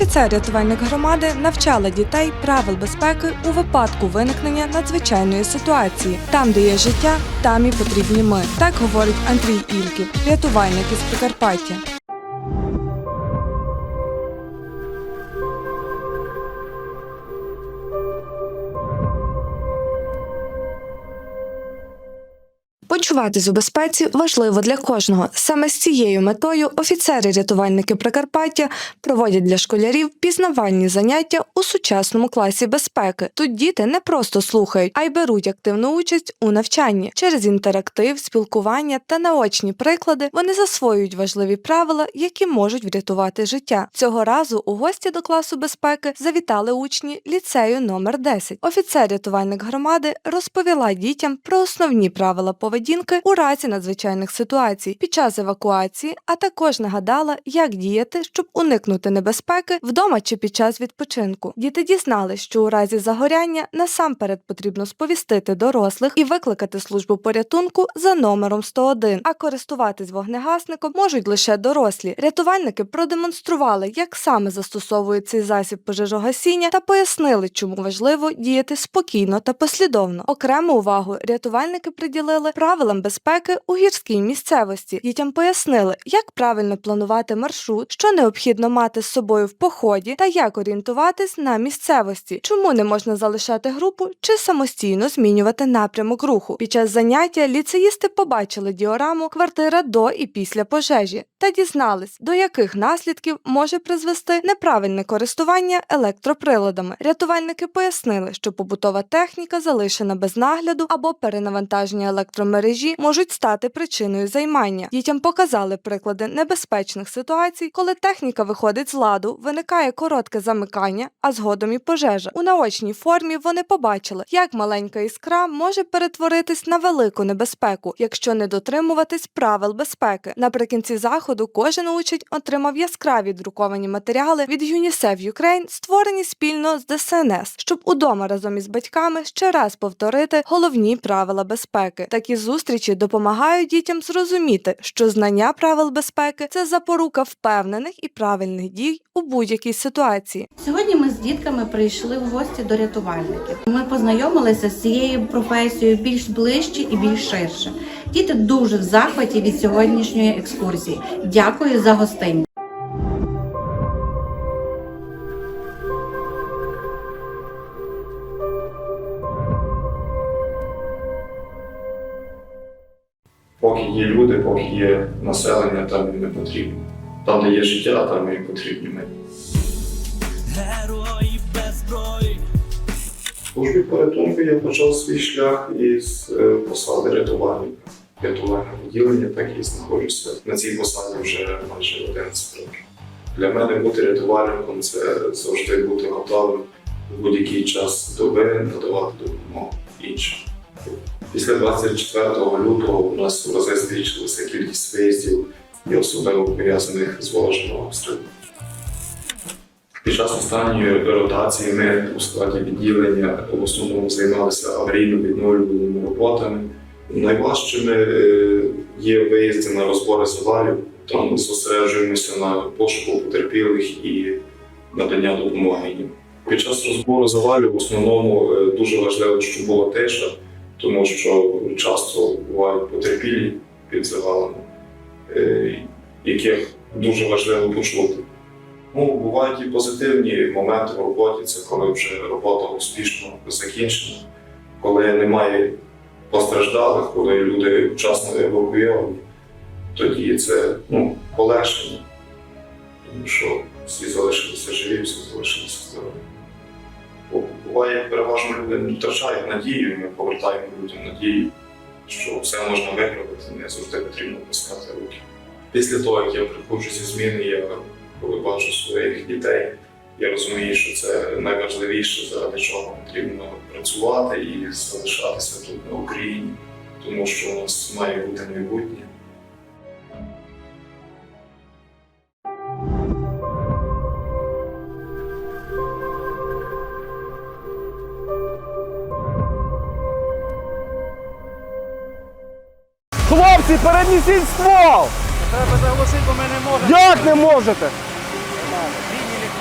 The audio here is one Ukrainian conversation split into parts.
офіцер рятувальник громади навчала дітей правил безпеки у випадку виникнення надзвичайної ситуації. Там, де є життя, там і потрібні ми. Так говорить Андрій Ільків, рятувальник із Прикарпаття. Почуватись у безпеці важливо для кожного. Саме з цією метою офіцери-рятувальники Прикарпаття проводять для школярів пізнавальні заняття у сучасному класі безпеки. Тут діти не просто слухають, а й беруть активну участь у навчанні. Через інтерактив, спілкування та наочні приклади вони засвоюють важливі правила, які можуть врятувати життя. Цього разу у гості до класу безпеки завітали учні ліцею номер 10. Офіцер-рятувальник громади розповіла дітям про основні правила поведінки у разі надзвичайних ситуацій під час евакуації, а також нагадала, як діяти, щоб уникнути небезпеки вдома чи під час відпочинку. Діти дізнались, що у разі загоряння насамперед потрібно сповістити дорослих і викликати службу порятунку за номером 101, а користуватись вогнегасником можуть лише дорослі. Рятувальники продемонстрували, як саме застосовують цей засіб пожежогасіння та пояснили, чому важливо діяти спокійно та послідовно. Окрему увагу рятувальники приділили правилам безпеки у гірській місцевості. Дітям пояснили, як правильно планувати маршрут, що необхідно мати з собою в поході та як орієнтуватись на місцевості, чому не можна залишати групу чи самостійно змінювати напрямок руху. Під час заняття ліцеїсти побачили діораму квартира до і після пожежі та дізнались, до яких наслідків може призвести неправильне користування електроприладами. Рятувальники пояснили, що побутова техніка залишена без нагляду або перенавантаження електромережі можуть стати причиною займання. Дітям показали приклади небезпечних ситуацій, коли техніка виходить з ладу, виникає коротке замикання, а згодом і пожежа. У наочній формі вони побачили, як маленька іскра може перетворитись на велику небезпеку, якщо не дотримуватись правил безпеки. Наприкінці заходу кожен учень отримав яскраві друковані матеріали від UNICEF Ukraine, створені спільно з ДСНС, щоб удома разом із батьками ще раз повторити головні правила безпеки. Такі зустрічі допомагають дітям зрозуміти, що знання правил безпеки це запорука впевнених і правильних дій у будь-якій ситуації. Сьогодні ми з дітками прийшли в гості до рятувальників. Ми познайомилися з цією професією більш ближче і більш ширше. Діти дуже в захваті від сьогоднішньої екскурсії. Дякую за гостинність. Є люди, поки є населення, там і не потрібно. Там, де є життя, там і потрібні ми. Герої без зброї. В службі порятунку я почав свій шлях із е, посади рятувальника. Рятувальне відділення, так і знаходжуся на цій посаді вже майже 11 років. Для мене бути рятувальником це завжди бути готовим в будь-який час доби надавати допомогу іншим. Після 24 лютого у нас в рази збільшилася кількість виїздів і особливо пов'язаних з ворожими обстрілами. Під час останньої ротації ми у складі відділення в основному займалися аварійно-відновлювальними роботами. Найважчими е, є виїзди на розбори завалів. Там ми зосереджуємося на пошуку потерпілих і надання допомоги їм. Під час розбору завалів в основному е, дуже важливо, щоб була тиша, тому що часто бувають потерпілі під завалами, е, яких дуже важливо почути. Ну, бувають і позитивні моменти в роботі, це коли вже робота успішно закінчена, коли немає постраждалих, коли люди вчасно евакуйовані, тоді це ну, полегшення, тому що всі залишилися живі, всі залишилися здорові. Буває, переважно люди втрачають надію, і ми повертаємо людям надію, що все можна виправити, не завжди потрібно пускати руки. Після того, як я приходжу зі зміни, я коли бачу своїх дітей, я розумію, що це найважливіше, заради чого потрібно працювати і залишатися тут на Україні, тому що у нас має бути майбутнє. Хлопці, перенесіть ствол! Треба заглушити, бо ми не можемо. Як не можете?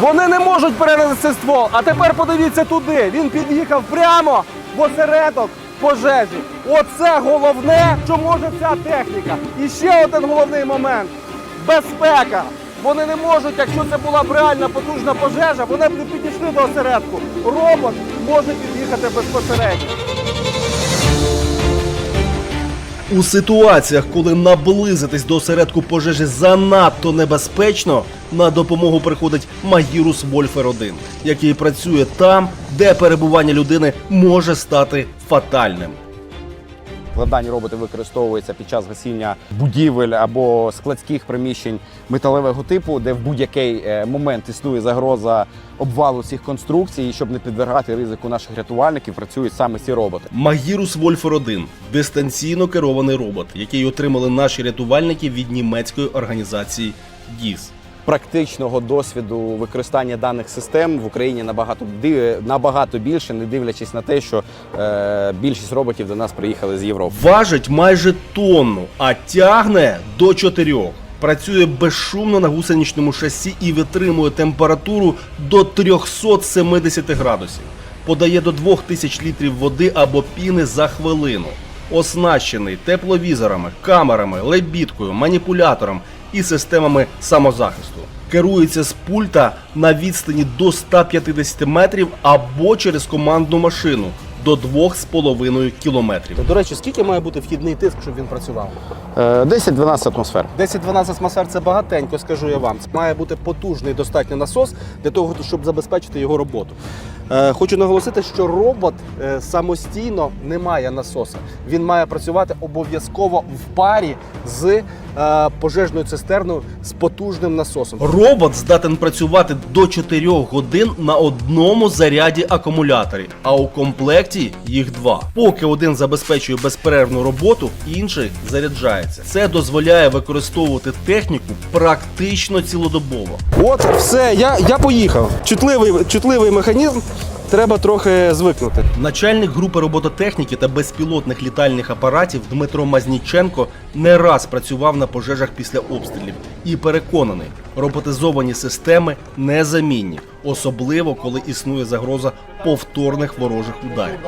Вони не можуть перенести ствол. А тепер подивіться туди. Він під'їхав прямо в осередок пожежі. Оце головне, що може ця техніка. І ще один головний момент безпека. Вони не можуть, якщо це була б реальна потужна пожежа, вони б не підійшли до осередку. Робот може під'їхати безпосередньо. У ситуаціях, коли наблизитись до осередку пожежі занадто небезпечно, на допомогу приходить Магірус Вольфер 1 який працює там, де перебування людини може стати фатальним. Дані роботи використовуються під час гасіння будівель або складських приміщень металевого типу, де в будь-який е, момент існує загроза обвалу цих конструкцій, щоб не підвергати ризику наших рятувальників, працюють саме ці роботи. Магірус Вольфер 1 дистанційно керований робот, який отримали наші рятувальники від німецької організації ДІС. Практичного досвіду використання даних систем в Україні набагато набагато більше, не дивлячись на те, що е, більшість роботів до нас приїхали з Європи. Важить майже тонну, а тягне до чотирьох. Працює безшумно на гусеничному шасі і витримує температуру до 370 градусів. Подає до 2000 літрів води або піни за хвилину. Оснащений тепловізорами, камерами, лебідкою, маніпулятором і системами самозахисту. Керується з пульта на відстані до 150 метрів або через командну машину до 2,5 кілометрів. До речі, скільки має бути вхідний тиск, щоб він працював? Е, 10-12 атмосфер. 10-12 атмосфер це багатенько, скажу я вам. Це має бути потужний достатньо насос для того, щоб забезпечити його роботу. Е, Хочу наголосити, що робот е, самостійно не має насоса. Він має працювати обов'язково в парі з е, пожежною цистерною з потужним насосом. Робот здатен працювати до 4 годин на одному заряді акумуляторів, а у комплекті їх два. Поки один забезпечує безперервну роботу, інший заряджається. Це дозволяє використовувати техніку практично цілодобово. От, все, я, я поїхав. Чутливий, чутливий механізм, треба трохи звикнути. Начальник групи робототехніки та безпілотних літальних апаратів Дмитро Мазніченко не раз працював на пожежах після обстрілів і переконаний, роботизовані системи незамінні, особливо коли існує загроза повторних ворожих ударів.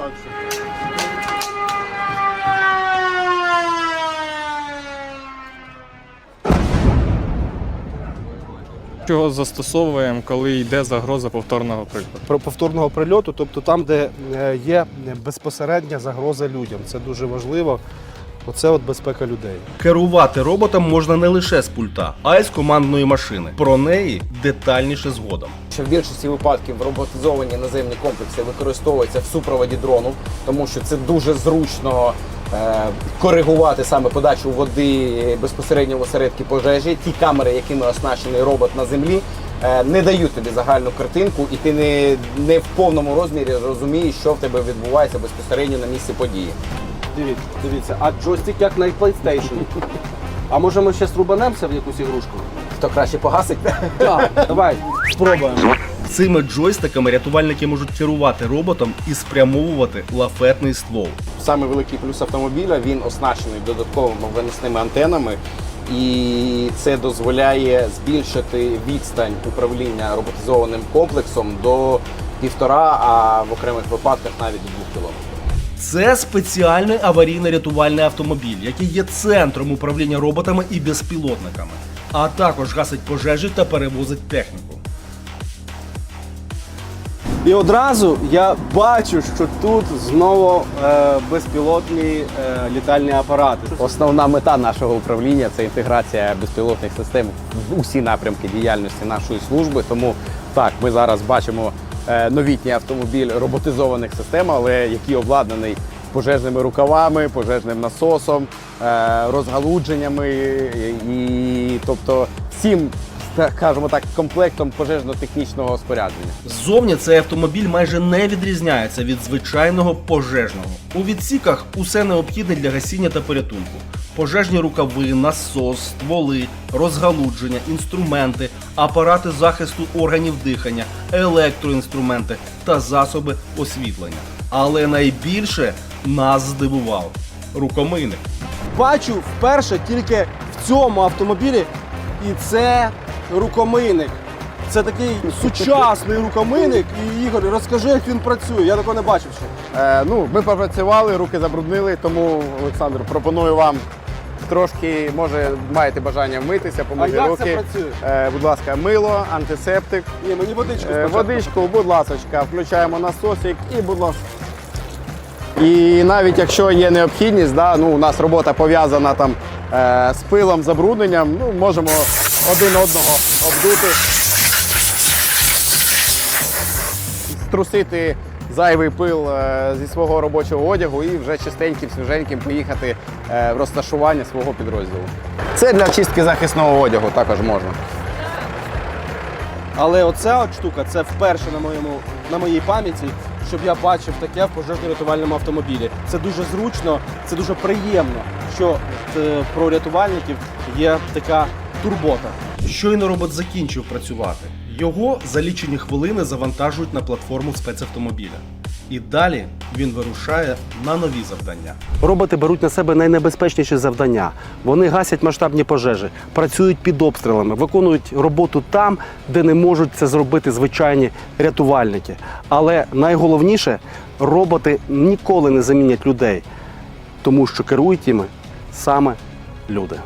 Його застосовуємо, коли йде загроза повторного прикладу. Про повторного прильоту, тобто там, де е, є безпосередня загроза людям. Це дуже важливо. Оце от безпека людей. Керувати роботом можна не лише з пульта, а й з командної машини. Про неї детальніше згодом. Що в більшості випадків роботизовані наземні комплекси використовуються в супроводі дрону, тому що це дуже зручно коригувати саме подачу води безпосередньо в осередки пожежі. Ті камери, якими оснащений робот на землі, е, не дають тобі загальну картинку, і ти не, не в повному розмірі розумієш, що в тебе відбувається безпосередньо на місці події. Дивіться, дивіться, а джойстик як на PlayStation. А може ми ще струбанемося в якусь ігрушку? Хто краще погасить? Так, давай, спробуємо. Цими джойстиками рятувальники можуть керувати роботом і спрямовувати лафетний ствол. Саме великий плюс автомобіля він оснащений додатковими виносними антенами, і це дозволяє збільшити відстань управління роботизованим комплексом до півтора, а в окремих випадках навіть до двох кілометрів. Це спеціальний аварійно-рятувальний автомобіль, який є центром управління роботами і безпілотниками, а також гасить пожежі та перевозить техніку. І одразу я бачу, що тут знову е, безпілотні е, літальні апарати. Основна мета нашого управління це інтеграція безпілотних систем в усі напрямки діяльності нашої служби. Тому так, ми зараз бачимо е, новітній автомобіль роботизованих систем, але який обладнаний пожежними рукавами, пожежним насосом, е, розгалудженнями і тобто всім, скажімо так, комплектом пожежно-технічного спорядження. Ззовні цей автомобіль майже не відрізняється від звичайного пожежного. У відсіках усе необхідне для гасіння та порятунку: пожежні рукави, насос, стволи, розгалудження, інструменти, апарати захисту органів дихання, електроінструменти та засоби освітлення. Але найбільше нас здивував рукомийник. Бачу вперше тільки в цьому автомобілі, і це рукомийник. Це такий сучасний рукомийник. І Ігор, розкажи, як він працює. Я такого не бачив ще. Е, ну, ми попрацювали, руки забруднили, тому Олександр, пропоную вам трошки, може, маєте бажання вмитися, помити як руки. це працює? Е, будь ласка, мило, антисептик. Ні, мені водичку Е, спочатку. Водичку, будь ласочка, включаємо насосик і будь ласка. І навіть якщо є необхідність, да, ну, у нас робота пов'язана там е, з пилом, забрудненням, ну, можемо один одного обдути, струсити зайвий пил е, зі свого робочого одягу і вже чистеньким, свіженьким поїхати е, в розташування свого підрозділу. Це для чистки захисного одягу також можна. Але оця от штука це вперше на моєму на моїй пам'яті, щоб я бачив таке в пожежно-рятувальному автомобілі. Це дуже зручно, це дуже приємно, що е, про рятувальників є така турбота. Щойно робот закінчив працювати. Його за лічені хвилини завантажують на платформу спецавтомобіля. І далі він вирушає на нові завдання. Роботи беруть на себе найнебезпечніші завдання. Вони гасять масштабні пожежі, працюють під обстрілами, виконують роботу там, де не можуть це зробити звичайні рятувальники. Але найголовніше, роботи ніколи не замінять людей, тому що керують іми саме люди.